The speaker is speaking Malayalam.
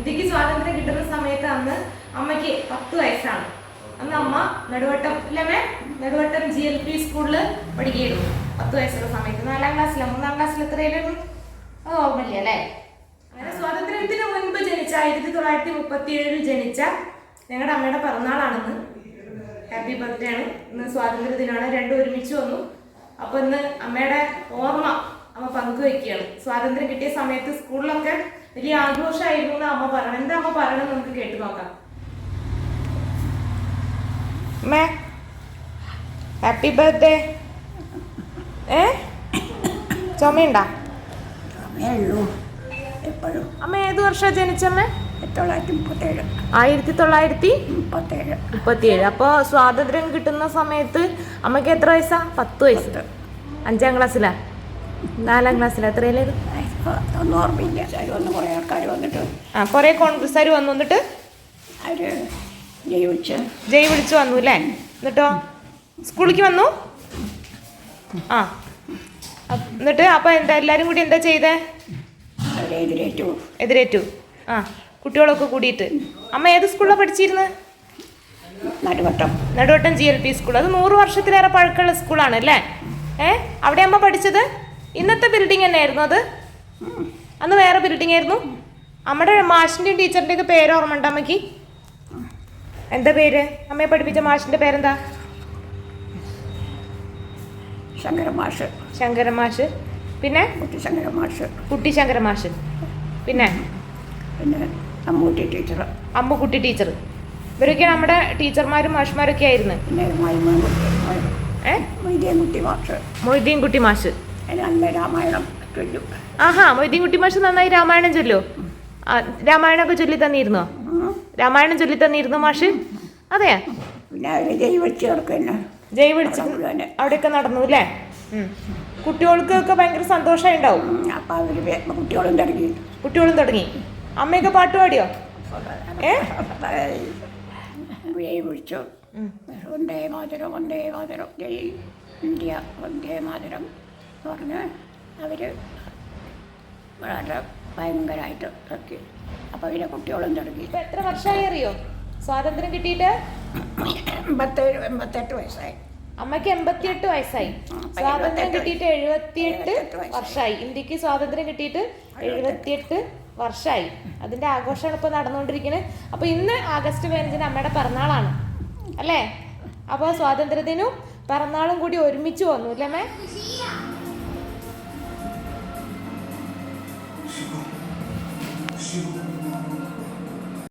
ഇന്ത്യയ്ക്ക് സ്വാതന്ത്ര്യം കിട്ടുന്ന സമയത്ത് അന്ന് അമ്മയ്ക്ക് പത്ത് വയസ്സാണ്. അന്ന് അമ്മ നെടുവട്ടം ഇല്ലമ്മേ നെടുവട്ടം ജി എൽ പി സ്കൂളിൽ പഠിക്കുകയായിരുന്നു. പത്ത് വയസ്സുള്ള സമയത്ത്. നാലാം ക്ലാസ്സിലെ മൂന്നാം ക്ലാസ്സിൽ എത്രയായിരുന്നു അത് ഓർമ്മയില്ല അല്ലേ? അങ്ങനെ സ്വാതന്ത്ര്യത്തിന് മുൻപ് ജനിച്ച ആയിരത്തി തൊള്ളായിരത്തി മുപ്പത്തി ഏഴിൽ ജനിച്ച ഞങ്ങളുടെ അമ്മയുടെ പിറന്നാളാണെന്ന്. ഹാപ്പി ബർത്ത്ഡേ ആണ്. ഇന്ന് സ്വാതന്ത്ര്യ ദിനമാണ് രണ്ടും ഒരുമിച്ച് വന്നു. അപ്പൊ ഇന്ന് അമ്മയുടെ ഓർമ്മ അമ്മ പങ്കുവെക്കുകയാണ്. സ്വാതന്ത്ര്യം കിട്ടിയ സമയത്ത് സ്കൂളിലൊക്കെ വലിയ ആഘോഷമായിരുന്നു എന്ന് അമ്മ പറയണം എന്താ അമ്മ പറയണം നമുക്ക് കേട്ടു നോക്കാം. ഹാപ്പി ബർത്ത്ഡേ ഏ? ചുമയുണ്ടാ? എപ്പോഴും. അമ്മ ഏത് വർഷമാണ് ജനിച്ചമ്മേ? ആയിരത്തി തൊള്ളായിരത്തി മുപ്പത്തേഴ്. മുപ്പത്തിയേഴ്. അപ്പോൾ സ്വാതന്ത്ര്യം കിട്ടുന്ന സമയത്ത് അമ്മയ്ക്ക് എത്ര വയസ്സാ? പത്ത് വയസ്സ്. അഞ്ചാം ക്ലാസ്സിലാ? നാലാം ക്ലാസ്സിൽ എത്രയിലേത് ഒന്നും ഓർമ്മയില്ല. വന്ന് കുറേ ആൾക്കാർ വന്നിട്ട് ആ കുറേ കോൺഗ്രസ്സുകാർ വന്നു അവർ ജയിച്ച് ജയ് വിളിച്ചു. വന്നു അല്ലേ? എന്നിട്ടോ? സ്കൂളിലേക്ക് വന്നു? ആ. എന്നിട്ട് അപ്പം എന്താ എല്ലാരും കൂടി എന്താ ചെയ്തേ? എതിരേറ്റു. എതിരേറ്റു. ആ കുട്ടികളൊക്കെ കൂടിയിട്ട്. അമ്മ ഏത് സ്കൂളിലാണ് പഠിച്ചിരുന്നത് Naduvattam. Naduvattam G L P school അത് നൂറ് വർഷത്തിലേറെ പഴക്കമുള്ള സ്കൂളാണ് അല്ലേ? ഏ? അവിടെ അമ്മ പഠിച്ചത്? ഇന്നത്തെ ബിൽഡിംഗ് തന്നെയായിരുന്നു അത്? അന്ന് വേറെ ബിൽഡിംഗ് ആയിരുന്നു. നമ്മുടെ മാഷിന്റെയും ടീച്ചറിന്റെയൊക്കെ പേര് ഓർമ്മ ഉണ്ടോ അമ്മയ്ക്ക്? എന്താ പേര്? അമ്മയെ പഠിപ്പിച്ച മാഷിന്റെ പേരെന്താ? ശങ്കരമാഷ്. ശങ്കരമാഷ്. പിന്നെ? കുട്ടി ശങ്കര മാഷ് കുട്ടി ശങ്കരമാഷ്. പിന്നെ? പിന്നെ അമ്മൂട്ടി ടീച്ചർ അമ്മുക്കുട്ടി ടീച്ചർ ഇവരൊക്കെ നമ്മുടെ ടീച്ചർമാരും മാഷ്മാരൊക്കെ ആയിരുന്നു. പിന്നെ മൈമൂട്ടി ഏ? മൈദേൻകുട്ടി മാഷ്. മൊയ്തീൻ കുട്ടി മാഷ്. നല്ല രാമായണം ചൊല്ലും ആഹാ മൊയ്തീൻ കുട്ടി മാഷ് നന്നായി രാമായണം ചൊല്ലോ. രാമായണം രാമായണമൊക്കെ ചൊല്ലി തന്നിരുന്നോ? രാമായണം ചൊല്ലി തന്നിരുന്നു മാഷ്? അതെയാ? പിന്നെ ജൈവച്ച് കിടക്കുന്ന മുഴുവൻ. അവിടെയൊക്കെ നടന്നു അല്ലേ. കുട്ടികൾക്കൊക്കെ ഭയങ്കര സന്തോഷമായി ഉണ്ടാവും അപ്പം അവർ കുട്ടികളും തുടങ്ങി. കുട്ടികളും തുടങ്ങി. അമ്മയൊക്കെ പാട്ട് പാടിയോ? ഏ? വിളിച്ചു വന്ദേ മാതരം വന്ദേ മാതരം. ജയ് ഇന്ത്യ വന്ദേ മാതരം. എന്ന് പറഞ്ഞ് അവർ വളരെ ഭയങ്കരമായിട്ട് ഇറക്കി. അപ്പോൾ പിന്നെ കുട്ടികളും തുടങ്ങി. ഇപ്പം എത്ര വർഷമായി അറിയോ? സ്വാതന്ത്ര്യം കിട്ടിയിട്ട്? എൺപത്തേഴ് എൺപത്തെട്ട് വയസ്സായി. അമ്മയ്ക്ക് എൺപത്തിയെട്ട് വയസ്സായി. സ്വാതന്ത്ര്യം കിട്ടിയിട്ട് എഴുപത്തിയെട്ട്. വർഷമായി ഇന്ത്യയ്ക്ക് സ്വാതന്ത്ര്യം കിട്ടിയിട്ട് എഴുപത്തിയെട്ട് വർഷമായി അതിന്റെ ആഘോഷമാണ് ഇപ്പൊ നടന്നുകൊണ്ടിരിക്കുന്നത് അപ്പൊ ഇന്ന് ആഗസ്റ്റ് പതിനഞ്ചിന് അമ്മയുടെ പിറന്നാളാണ്. അല്ലേ? അപ്പൊ സ്വാതന്ത്ര്യദിനവും പിറന്നാളും കൂടി ഒരുമിച്ച് വന്നു അല്ലേ അമ്മേ? 後ろ後ろ